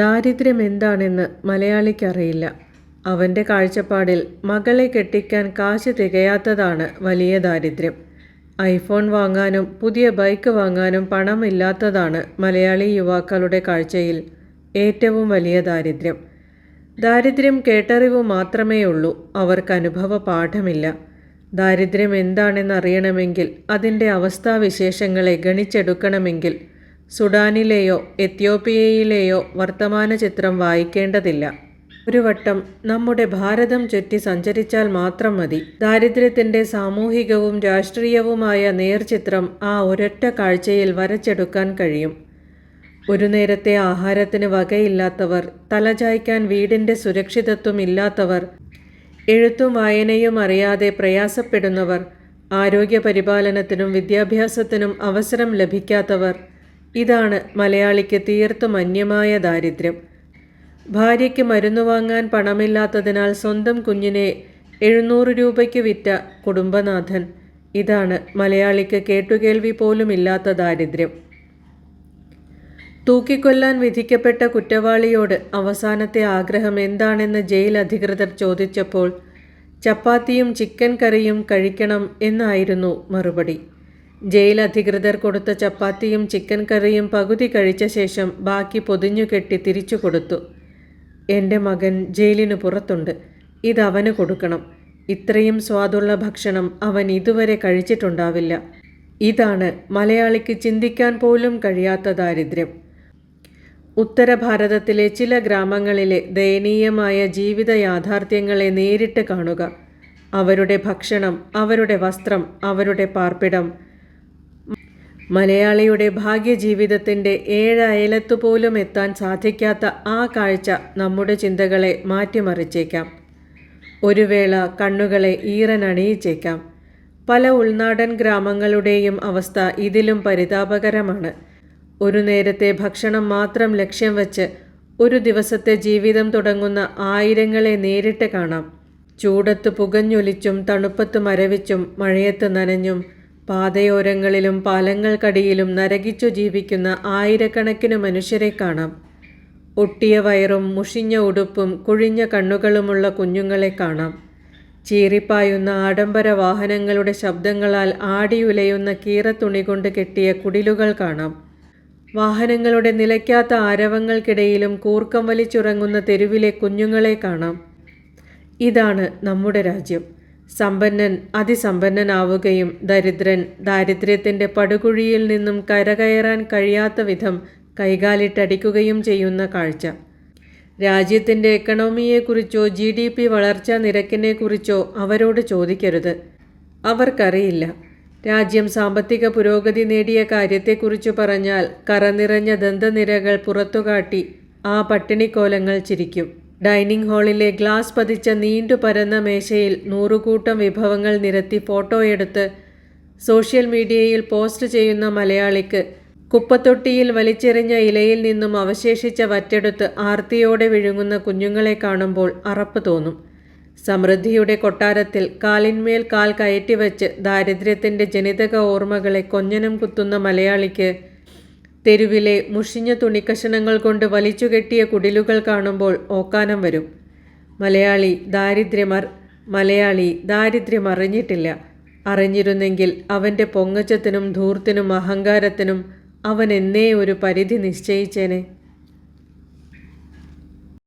ദാരിദ്ര്യം എന്താണെന്ന് മലയാളിക്കറിയില്ല. അവന്റെ കാഴ്ചപ്പാടിൽ മകളെ കെട്ടിക്കാൻ കാശ് തികയാത്തതാണ് വലിയ ദാരിദ്ര്യം. ഐഫോൺ വാങ്ങാനും പുതിയ ബൈക്ക് വാങ്ങാനും പണമില്ലാത്തതാണ് മലയാളി യുവാക്കളുടെ കാഴ്ചയിൽ ഏറ്റവും വലിയ ദാരിദ്ര്യം. ദാരിദ്ര്യം കേട്ടറിവ് മാത്രമേ ഉള്ളൂ അവർക്ക് അനുഭവ പാഠമില്ല. ദാരിദ്ര്യം എന്താണെന്നറിയണമെങ്കിൽ അതിന്റെ അവസ്ഥാവിശേഷങ്ങളെ ഗണിച്ചെടുക്കണമെങ്കിൽ സുഡാനിലെയോ എത്യോപ്യയിലെയോ വർത്തമാന ചിത്രം വായിക്കേണ്ടതില്ല. ഒരു വട്ടം നമ്മുടെ ഭാരതം ചുറ്റി സഞ്ചരിച്ചാൽ മാത്രം മതി. ദാരിദ്ര്യത്തിന്റെ സാമൂഹികവും രാഷ്ട്രീയവുമായ നേർചിത്രം ആ ഒരൊറ്റ കാഴ്ചയിൽ വരച്ചെടുക്കാൻ കഴിയും. ഒരു നേരത്തെ ആഹാരത്തിന് വകയില്ലാത്തവർ തലചായ്ക്കാൻ വീടിന്റെ സുരക്ഷിതത്വം ഇല്ലാത്തവർ എഴുത്തും വായനയും അറിയാതെ പ്രയാസപ്പെടുന്നവർ ആരോഗ്യ പരിപാലനത്തിനും വിദ്യാഭ്യാസത്തിനും അവസരം ലഭിക്കാത്തവർ ഇതാണ് മലയാളിക്ക് തീർത്തും അന്യമായ ദാരിദ്ര്യം. ഭാര്യയ്ക്ക് മരുന്ന് വാങ്ങാൻ പണമില്ലാത്തതിനാൽ സ്വന്തം കുഞ്ഞിനെ എഴുന്നൂറ് രൂപയ്ക്ക് വിറ്റ കുടുംബനാഥൻ. ഇതാണ് മലയാളിക്ക് കേട്ടുകേൾവി പോലുമില്ലാത്ത ദാരിദ്ര്യം. തൂക്കിക്കൊല്ലാൻ വിധിക്കപ്പെട്ട കുറ്റവാളിയോട് അവസാനത്തെ ആഗ്രഹം എന്താണെന്ന് ജയിൽ അധികൃതർ ചോദിച്ചപ്പോൾ ചപ്പാത്തിയും ചിക്കൻ കറിയും കഴിക്കണം എന്നായിരുന്നു മറുപടി. ജയിൽ അധികൃതർ കൊടുത്ത ചപ്പാത്തിയും ചിക്കൻ കറിയും പകുതി കഴിച്ച ശേഷം ബാക്കി പൊതിഞ്ഞു കെട്ടി തിരിച്ചു കൊടുത്തു. എന്റെ മകൻ ജയിലിന് പുറത്തുണ്ട്. ഇതവന് കൊടുക്കണം. ഇത്രയും സ്വാദുള്ള ഭക്ഷണം അവൻ ഇതുവരെ കഴിച്ചിട്ടുണ്ടാവില്ല. ഇതാണ് മലയാളിക്ക് ചിന്തിക്കാൻ പോലും കഴിയാത്ത ദാരിദ്ര്യം. ഉത്തര ഭാരതത്തിലെ ചില ഗ്രാമങ്ങളിലെ ദയനീയമായ ജീവിത യാഥാർത്ഥ്യങ്ങളെ നേരിട്ട് കാണുക. അവരുടെ ഭക്ഷണം അവരുടെ വസ്ത്രം അവരുടെ പാർപ്പിടം മലയാളിയുടെ ഭാഗ്യജീവിതത്തിന്റെ ഏഴയലത്തു പോലും എത്താൻ സാധിക്കാത്ത ആ കാഴ്ച നമ്മുടെ ചിന്തകളെ മാറ്റിമറിച്ചേക്കാം. ഒരു വേള കണ്ണുകളെ ഈറനണിയിച്ചേക്കാം പല ഉൾനാടൻ ഗ്രാമങ്ങളുടെയും അവസ്ഥ ഇതിലും പരിതാപകരമാണ്. ഒരു നേരത്തെ ഭക്ഷണം മാത്രം ലക്ഷ്യം വച്ച് ഒരു ദിവസത്തെ ജീവിതം തുടങ്ങുന്ന ആയിരങ്ങളെ നേരിട്ട് കാണാം. ചൂടത്ത് പുകഞ്ഞൊലിച്ചും തണുപ്പത്ത് മരവിച്ചും മഴയത്ത് നനഞ്ഞും പാതയോരങ്ങളിലും പാലങ്ങൾക്കടിയിലും നരകിച്ചു ജീവിക്കുന്ന ആയിരക്കണക്കിന് മനുഷ്യരെ കാണാം. ഒട്ടിയ വയറും മുഷിഞ്ഞ ഉടുപ്പും കുഴിഞ്ഞ കണ്ണുകളുമുള്ള കുഞ്ഞുങ്ങളെ കാണാം. ചീറിപ്പായുന്ന ആഡംബര വാഹനങ്ങളുടെ ശബ്ദങ്ങളാൽ ആടിയുലയുന്ന കീറത്തുണി കൊണ്ട് കെട്ടിയ കുടിലുകൾ കാണാം. വാഹനങ്ങളുടെ നിലയ്ക്കാത്ത ആരവങ്ങൾക്കിടയിലും കൂർക്കം വലിച്ചുറങ്ങുന്ന തെരുവിലെ കുഞ്ഞുങ്ങളെ കാണാം. ഇതാണ് നമ്മുടെ രാജ്യം. സമ്പന്നൻ അതിസമ്പന്നനാവുകയും ദരിദ്രൻ ദാരിദ്ര്യത്തിന്റെ പടുകുഴിയിൽ നിന്നും കരകയറാൻ കഴിയാത്ത വിധം കൈകാലിട്ടടിക്കുകയും ചെയ്യുന്ന കാഴ്ച. രാജ്യത്തിന്റെ എക്കണോമിയെക്കുറിച്ചോ ജി ഡി പി വളർച്ചാ നിരക്കിനെക്കുറിച്ചോ അവരോട് ചോദിക്കരുത്. അവർക്കറിയില്ല. രാജ്യം സാമ്പത്തിക പുരോഗതി നേടിയ കാര്യത്തെക്കുറിച്ച് പറഞ്ഞാൽ കറനിറഞ്ഞ ദന്തനിരകൾ പുറത്തുകാട്ടി ആ പട്ടിണിക്കോലങ്ങൾ ചിരിക്കും. ഡൈനിങ് ഹാളിലെ ഗ്ലാസ് പതിച്ച നീണ്ടു പരന്ന മേശയിൽ നൂറുകൂട്ടം വിഭവങ്ങൾ നിരത്തി ഫോട്ടോയെടുത്ത് സോഷ്യൽ മീഡിയയിൽ പോസ്റ്റ് ചെയ്യുന്ന മലയാളിക്ക് കുപ്പത്തൊട്ടിയിൽ വലിച്ചെറിഞ്ഞ ഇലയിൽ നിന്നും അവശേഷിച്ച വറ്റെടുത്ത് ആർത്തിയോടെ വിഴുങ്ങുന്ന കുഞ്ഞുങ്ങളെ കാണുമ്പോൾ അറപ്പ് തോന്നും. സമൃദ്ധിയുടെ കൊട്ടാരത്തിൽ കാലിന്മേൽ കാൽ കയറ്റിവെച്ച് ദാരിദ്ര്യത്തിന്റെ ജനിതക ഓർമ്മകളെ കൊഞ്ഞനം കുത്തുന്ന മലയാളിക്ക് തെരുവിലെ മുഷിഞ്ഞ തുണിക്കഷണങ്ങൾ കൊണ്ട് വലിച്ചുകെട്ടിയ കുടിലുകൾ കാണുമ്പോൾ ഓക്കാനം വരും. മലയാളി ദാരിദ്ര്യമർ മലയാളി ദാരിദ്ര്യം അറിഞ്ഞിട്ടില്ല അറിഞ്ഞിരുന്നെങ്കിൽ അവന്റെ പൊങ്ങച്ചത്തിനും ധൂർത്തിനും അഹങ്കാരത്തിനും അവൻ എന്നേ ഒരു പരിധി നിശ്ചയിച്ചേനെ.